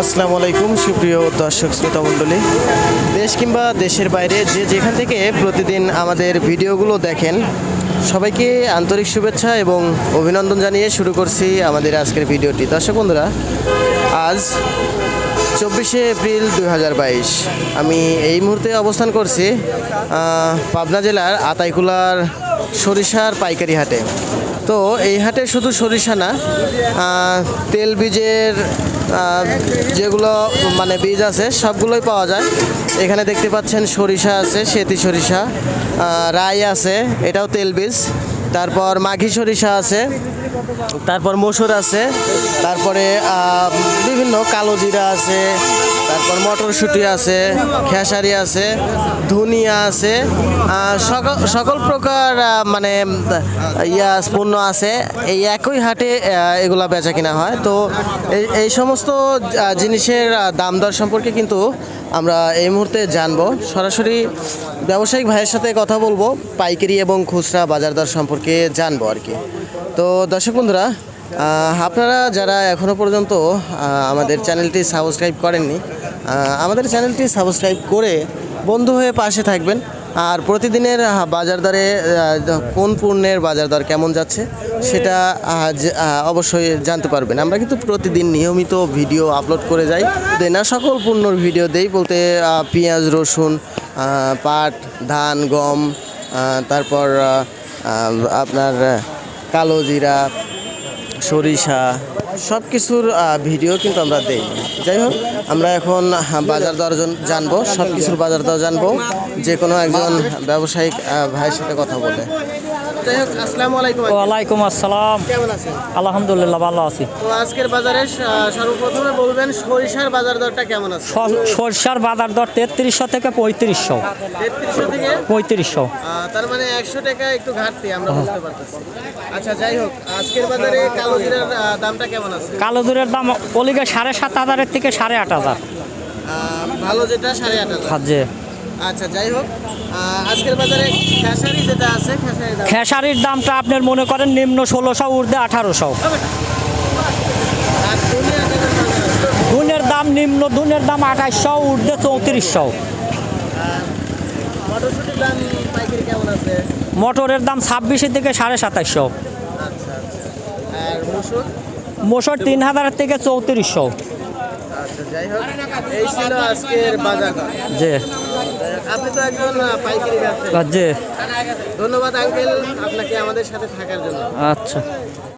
আসসালামু আলাইকুম, সুপ্রিয় দর্শক শ্রোতা মণ্ডলী। দেশ কিংবা দেশের বাইরে যে যেখান থেকে প্রতিদিন আমাদের ভিডিওগুলো দেখেন, সবাইকে আন্তরিক শুভেচ্ছা এবং অভিনন্দন জানিয়ে শুরু করছি আমাদের আজকের ভিডিওটি। দর্শক বন্ধুরা, আজ চব্বিশে এপ্রিল দু হাজার বাইশ। আমি এই মুহূর্তে অবস্থান করছি পাবনা জেলার আতাইকুলার সরিষার পাইকারি হাটে। তো এই হাটে শুধু সরিষা না তেল বীজের যেগুলো মানে বীজ আছে, সবগুলোই পাওয়া যায়। এখানে দেখতে পাচ্ছেন সরিষা আছে, সেতি সরিষা রাই আছে, এটাও তেল বীজ। তারপর মাঘি সরিষা আছে, তারপর মসুর আছে, তারপরে বিভিন্ন কালো জিরা আছে তারপর মটরশুঁটি আছে, খেসারি আছে, ধনিয়া আছে সকল সকল প্রকার মানে ইয়া, পণ্য আছে। এই একই হাটে এগুলা বেচা কিনা হয়। তো এই সমস্ত জিনিসের দাম দর সম্পর্কে কিন্তু আমরা এই মুহূর্তে জানব। সরাসরি ব্যবসায়িক ভাইয়ের সাথে কথা বলব, পাইকারি এবং খুচরা বাজার দর সম্পর্কে জানব আর কি। তো দর্শক বন্ধুরা আপনারা যারা এখনও পর্যন্ত আমাদের চ্যানেলটি সাবস্ক্রাইব করেননি আমাদের চ্যানেলটি সাবস্ক্রাইব করে বন্ধু হয়ে পাশে থাকবেন। আর প্রতিদিনের বাজার দরে কোন পণ্যের বাজার দর কেমন যাচ্ছে, সেটা অবশ্যই জানতে পারবেন। আমরা কিন্তু প্রতিদিন নিয়মিত ভিডিও আপলোড করে যাই। দেই না সকল পণ্যর ভিডিও দেই বলতে পেঁয়াজ, রসুন পাট, ধান, গম তারপর আপনার কালো জিরা সরিষা সব কিছুর ভিডিও কিন্তু আমরা দেই। যাই হোক আমরা এখন বাজার দরজন জানব সব কিছুর বাজার দর জানব। যে কোনো একজন ব্যবসায়িক ভাইয়ের সাথে কথা বলে। যাই হোক আসসালামু আলাইকুম ওয়ালাইকুম আসসালাম। কেমন আছেন? আলহামদুলিল্লাহ ভালো আছি। তো আজকের বাজারে সর্বপ্রথমে বলবেন সরিষার বাজার দরটা কেমন আছে? সরষার বাজার দর তেত্রিশশো থেকে পঁয়ত্রিশশো। তেত্রিশশো থেকে? পঁয়ত্রিশশো। তার মানে একশো টাকা একটু ঘাটতি আমরা বুঝতে পারতেছি। আচ্ছা যাই হোক আজকের বাজারে কালো জিরার দামটা কেমন আছে? কালো দাম ওলিগে সাড়ে সাত হাজারের থেকে সাড়ে আট হাজার। ভালো যেটা সাড়ে আট হাজার। হাজে আচ্ছা যাই হোক আজকের বাজারে খেসারি যেটা আছে খেসারি খেসারির দামটা আপনার মনে করেন নিম্ন ষোলোশো ঊর্ধ্বে আঠারোশো। দুনের দাম নিম্ন দুনের দাম আঠাশশো ঊর্ধ্বে চৌত্রিশশো। মটরের দাম ছাব্বিশের থেকে সাড়ে সাতাশশো আচ্ছা আচ্ছা। মুসুর? মোশর তিন হাজার থেকে চৌত্রিশশো। আচ্ছা যাই হোক এই ছিল আজকের বাজার জি। আপনি তো একজন পাইকারি ব্যবসায়ী। জি। ধন্যবাদ আঙ্কেল আপনাকে আমাদের সাথে থাকার জন্য। আচ্ছা।